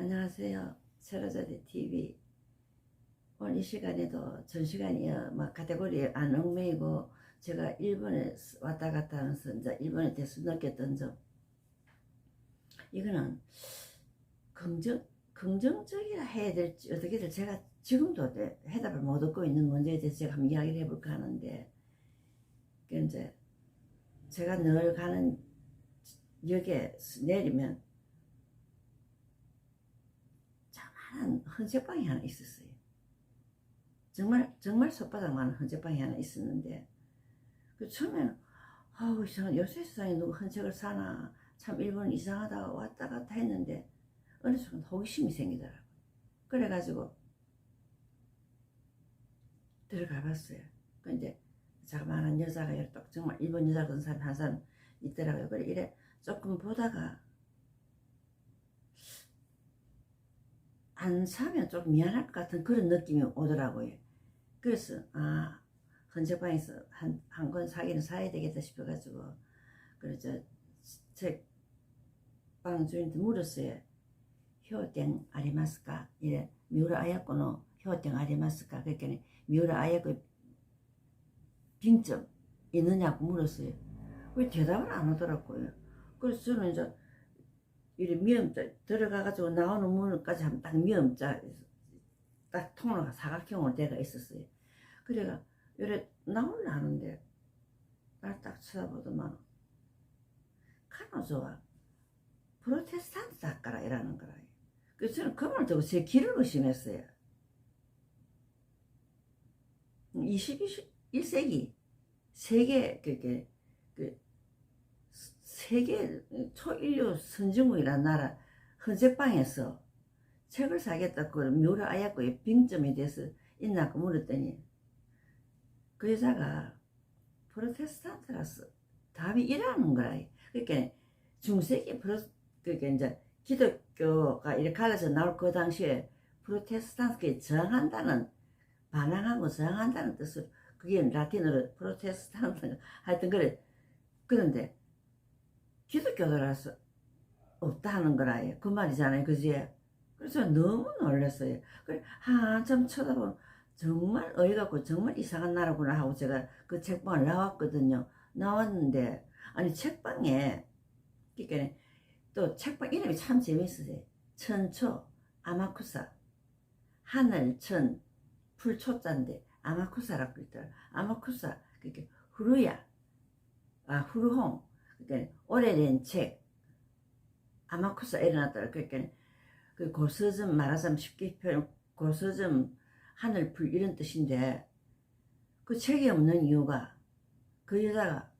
안녕하세요. 세로자대 TV. 오늘 이 시간에도 전 시간이요. 막 카테고리 안 얽매이고 제가 일본에 왔다 갔다 하면서 이제 일본에 대해서 느꼈던 점. 이거는 긍정, 긍정적이라 해야 될지 어떻게 될 제가 지금도 대- 해답을 못 얻고 있는 문제에 대해서 제가 한번 이야기를 해볼까 하는데 그 이제 제가 늘 가는 역에 내리면 자만한 헌책방이 하나 있었어요. 정말 정말 손바닥 많은 헌책방이 하나 있었는데 그 처음에는 아우 이상 요새 세상에 누구 헌책을 사나 참 일본 이상하다 왔다 갔다 했는데 어느 순간 호기심이 생기더라고. 그래가지고 들어가 봤어요. 그 이제 자그마한 여자가 딱 정말 일본 여자 같은 사람 한 사람 있더라고요. 그래 이래 조금 보다가 안 사면 좀 미안할 것 같은 그런 느낌이 오더라고요. 그래서 아 헌책방에서 한 한 권 사기는 사야 되겠다 싶어가지고 그래서 책방 주인한테 물었어요. 효땡 아리마스까? 이래 미우라 아야코노 효땡 아리마스까? 그랬더니 미우라 아야코 빙점 있느냐고 물었어요. 왜 대답을 안 하더라고요. 그래서 저는 이제 이래 미음자 들어가가지고 나오는 문까지 하면 딱 미음자 딱 통로가 사각형으로 돼가 있었어요. 그래가 이래 나올라 하는데 날 딱 쳐다보더만 카노조와 프로테스탄트 작가라 이라는 거라. 그래서 저는 그 말을 듣고 제 귀를 의심했어요. 21세기 세계 그게 그 세계 초인류 선진국이라는 나라 헌책방에서 책을 사겠다 그 묘라 아야코의 빙점에 대해서 있나 그 물었더니 그 여자가 프로테스탄트라서 답이 이라는 거라. 그러니까 중세기 프로 그러니까 이제 기독교가 이렇게 갈라져 나올 그 당시에 프로테스탄트에 저항한다는 반항하고 저항한다는 뜻으로 그게 라틴어로 프로테스탄트 하여튼 그래 그런데 기독교도라서 없다 하는 거라요. 그 말이잖아요. 그지? 그래서 너무 놀랐어요. 그래 한참 쳐다보면 정말 어이가 없고 정말 이상한 나라구나 하고 제가 그 책방을 나왔거든요. 나왔는데 아니 책방에 그러니까 또 책방 이름이 참 재밌으세요. 천초 아마쿠사. 하늘 천 풀초자인데 아마쿠사라고 있더라. 아마쿠사 그게 후루야, 아 후루홍 그러니까 오래된 책 아마쿠사 일어났더라. 그러니까 그 고서점 말하자면 쉽게 표현 고서점 하늘 풀 이런 뜻인데 그 책이 없는 이유가 그 여자가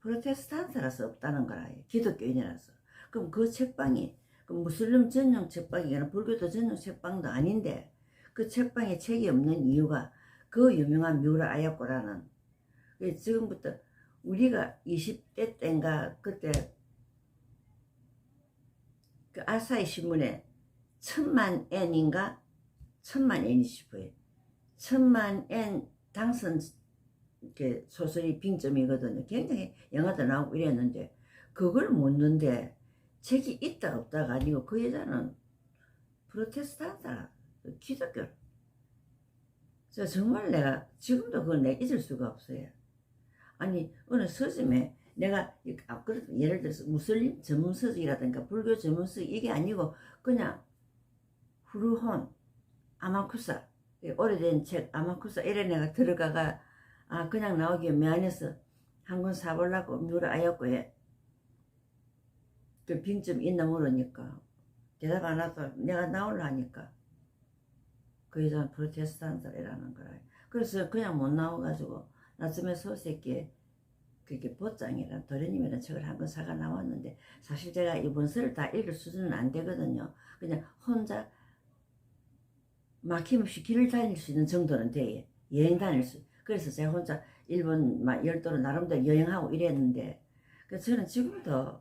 프로테스탄트라서 없다는 거라. 기독교인이라서. 그럼 그 책방이 그 무슬림 전용 책방이거나 불교도 전용 책방도 아닌데 그 책방에 책이 없는 이유가 그 유명한 뮤라 아야코라는 그 지금부터 우리가 20대 때인가 그때 그 아사히 신문에 천만 엔인가 천만 엔이 싶어요. 천만 엔 당선 그 소설이 빙점이거든요. 굉장히 영화도 나오고 이랬는데 그걸 묻는데 책이 있다 없다가 아니고 그 여자는 프로테스탄트라 기독교. 저 정말 내가 지금도 그걸 내 잊을 수가 없어요. 아니 어느 서점에 내가 이- 아, 그래도 예를 들어서 무슬림 전문 서적이라든가 불교 전문 서적 이게 아니고 그냥 후루혼 아마쿠사 이 오래된 책 아마쿠사 이래 내가 들어가가 아 그냥 나오기 미안해서 한 권 사보려고 뮤라 아였고에 그 빙점 있나 물으니까 대답 안 하고 내가 나올라 하니까 그 여자는 프로테스탄트라는 거라. 그래서 그냥 못 나와가지고 나중에 소새끼 그게 보장이랑 도련님이라는 책을 한 권 사가 나왔는데 사실 제가 이 원서를 다 읽을 수준은 안 되거든요. 그냥 혼자 막힘없이 길을 다닐 수 있는 정도는 돼요. 여행 다닐 수. 그래서 제가 혼자 일본 막 열도로 나름대로 여행하고 이랬는데 그래서 저는 지금도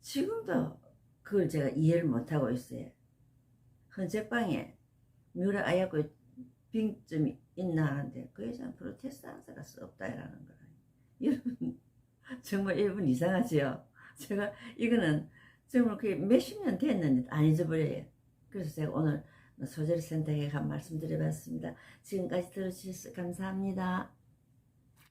지금도 그걸 제가 이해를 못하고 있어요. 헌책방에 뮤라 아야코 빙점이 있나 하는데 그 여자는 프로테스탄트라서 없다라는 거라. 여러분 정말 일본 이상하지요. 제가 이거는 정말 그게 몇십 년 됐는데 안 잊어버려요. 그래서 제가 오늘 소재를 선택해 간 말씀 드려봤습니다. 지금까지 들어주셔서 감사합니다.